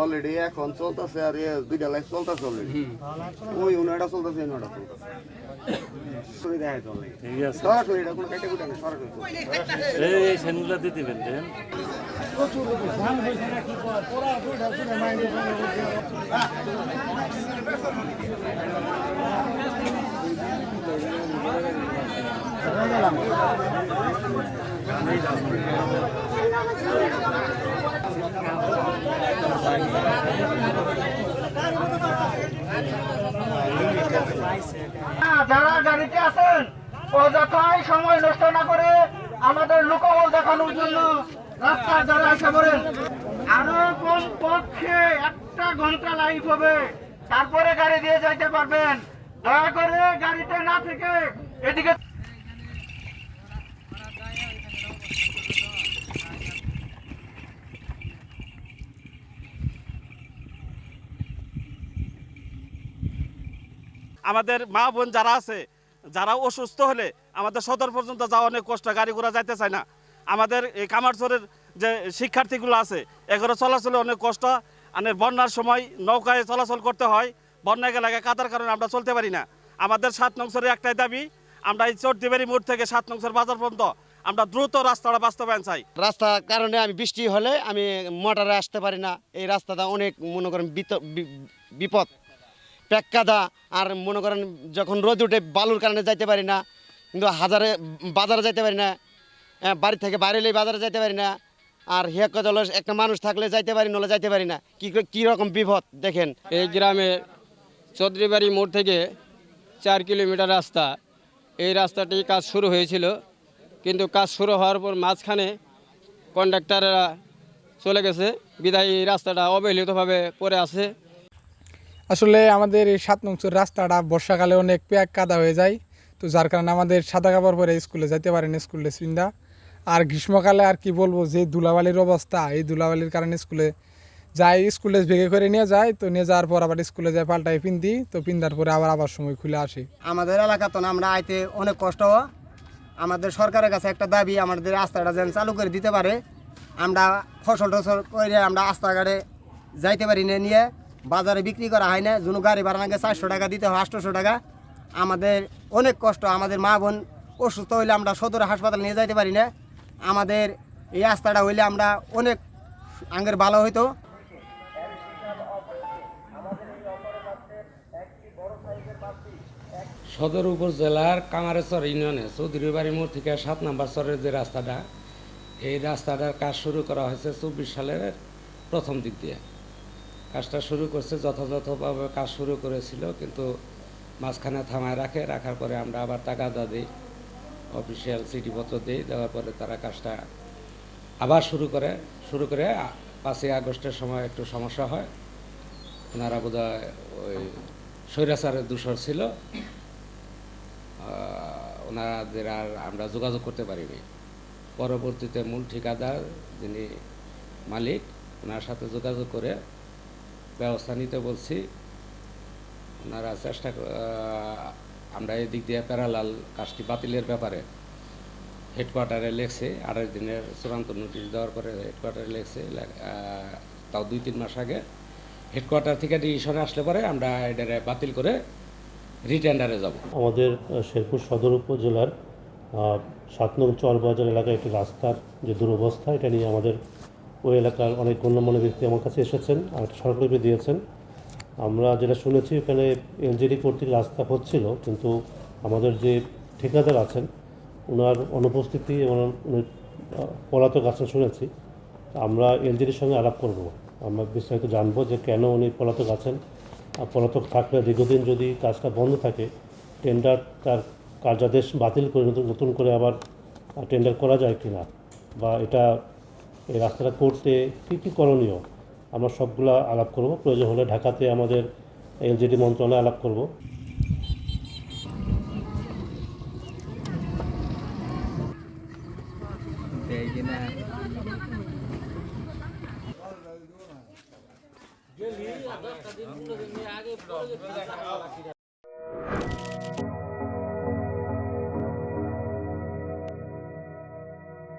Already এখন চলতেছে আর দুইটা লাইফ চলতেছে অলরেডি ওই ওনাটা চলতেছে ওনাটা চলতেছে যারা গাড়িতে আছেন অযথায় সময় নষ্ট না করে আমাদের লোকবল দেখানোর জন্য রাস্তায় যারা এসে পড়েন, আরও কোন পক্ষে একটা ঘণ্টা লাইফ হবে, তারপরে গাড়ি দিয়ে যাইতে পারবেন। দয়া করে গাড়িতে না থেকে এদিকে আমাদের মা বোন যারা আছে, যারা অসুস্থ হলে আমাদের সদর পর্যন্ত যাওয়া অনেক কষ্ট, গাড়ি ঘোড়া যাইতে চায় না। আমাদের এই কামারচরের যে শিক্ষার্থীগুলো আছে, এগুলো চলাচলে অনেক কষ্ট। আর বন্যার সময় নৌকায় চলাচল করতে হয় বন্যায় গেলে কাতার কারণে আমরা চলতে পারি না। আমাদের সাত নংসরের একটাই দাবি, আমরা এই চর্দিবাড়ি মোড় থেকে সাত নংসর বাজার পর্যন্ত আমরা দ্রুত রাস্তাটা বাস্তবায়ন চাই। রাস্তার কারণে আমি বৃষ্টি হলে আমি মোটরে আসতে পারি না। এই রাস্তাটা অনেক, মনে করেন বিপদ। পেক্কাদা আর মনে করেন যখন রোদ উঠে বালুর কারণে যাইতে পারি না কিন্তু হাজারে বাজারে যাইতে পারি না হ্যাঁ, বাড়ি থেকে বাইরে এলেই বাজারে যাইতে পারি না আর হিয়াক কথা হলো একটা মানুষ থাকলে যাইতে পারি নলে যাইতে পারি না। কি কী রকম বিপদ দেখেন? এই গ্রামে চৌধুরীবাড়ি মোড় থেকে চার কিলোমিটার রাস্তা। এই রাস্তাটি কাজ শুরু হয়েছিল কিন্তু কাজ শুরু হওয়ার পর মাঝখানে কন্ডাক্টাররা চলে গেছে। বিদায় রাস্তাটা অবহেলিতভাবে পড়ে আছে। আসলে আমাদের এই সাত নংসের রাস্তাটা বর্ষাকালে অনেক প্যাক কাদা হয়ে যায়। তো যার কারণে আমাদের সাদা কাপড় পরে স্কুলে যাইতে পারে না স্কুলে চিন্তা আর গ্রীষ্মকালে আর কি বলব যে ধুলাবালির অবস্থা, এই ধুলাবালির কারণে স্কুলে যাই, স্কুল স্কুলে ভেগে করে নিয়ে যায় তো নিয়ে যাওয়ার পর আবার স্কুলে যায় পাল্টাই পিন্দি, তো পিন্দার পরে আবার আবার সময় খুলে আসি। আমাদের এলাকা তো আমরা আইতে অনেক কষ্ট। আমাদের সরকারের কাছে একটা দাবি, আমাদের রাস্তাটা যেন চালু করে দিতে পারে। আমরা ফসল টসল করে আমরা রাস্তাঘাটে যাইতে পারি না নিয়ে। বাজারে বিক্রি করা হয় না। কোনো গাড়ি ভাড়া নাকি চারশো টাকা, দিতে হয় আটশোশো টাকা। আমাদের অনেক কষ্ট, আমাদের মা বোন অসুস্থ হইলে আমরা সদর হাসপাতাল নিয়ে যাইতে পারি না। আমাদের এই রাস্তাটা হইলে আমরা অনেক আঙ্গের ভালো হইতো। সদর উপজেলার কামারেশ্বর ইউনিয়নে চৌধুরী বাড়ি মোড় থেকে সাত নম্বর চরের যে রাস্তাটা, এই রাস্তাটার কাজ শুরু করা হয়েছে চব্বিশ সালের প্রথম দিক দিয়ে। কাজটা শুরু করছে, যথাযথভাবে কাজ শুরু করেছিল, কিন্তু মাঝখানে থামায় রাখে, রাখার পরে আমরা আবার টাকা দিই, অফিসিয়াল চিঠিপত্র দিই, দেওয়ার পরে তারা কাজটা আবার শুরু করে শুরু করে পাঁচই আগস্টের সময় একটু সমস্যা হয়। ওনারা বোধহয় ওই স্বৈরাচারের দূষর ছিল। ওনাদের আর আমরা যোগাযোগ করতে পারিনি। পরবর্তীতে মূল ঠিকাদার যিনি মালিক, ওনার সাথে যোগাযোগ করে ব্যবস্থা নিতে বলছি। ওনারা চেষ্টা আমরা এই দিক দিয়ে প্যারালাল কাজটি বাতিলের ব্যাপারে হেডকোয়ার্টারে লেখছে। আড়াই দিনের চূড়ান্ত নোটিশ দেওয়ার পরে হেডকোয়ার্টারে লেখছে তাও দুই তিন মাস আগে। হেডকোয়ার্টার থেকে ডিসিশনে আসলে পরে আমরা এটারে বাতিল করে রিটেন্ডারে যাব। আমাদের শেরপুর সদর উপজেলার সাত নং চরবাজার এলাকায় একটি রাস্তার যে দুরবস্থা, এটা নিয়ে আমাদের ওই এলাকার অনেক গণ্যমান্য ব্যক্তি আমার কাছে এসেছেন আর সরকারি দিয়েছেন। আমরা যেটা শুনেছি এখানে এলজিডি কর্তৃক রাস্তা হচ্ছিল, কিন্তু আমাদের যে ঠিকাদার আছেন, ওনার অনুপস্থিতি উনি, পলাতক আছেন শুনেছি, আমরা এলজিডির সঙ্গে আলাপ করব। আমরা বিস্তারিত জানব যে কেন উনি পলাতক আছেন। আর পলাতক থাকলে দীর্ঘদিন যদি কাজটা বন্ধ থাকে টেন্ডার তার কার্যাদেশ বাতিল করে নতুন করে আবার টেন্ডার করা যায় কি না বা এটা এই রাস্তাটা করতে কী কী করণীয়? আমরা সবগুলা আলাপ করব। প্রয়োজন হলে ঢাকাতে আমাদের এলজিডি মন্ত্রণালয়ে আলাপ করব।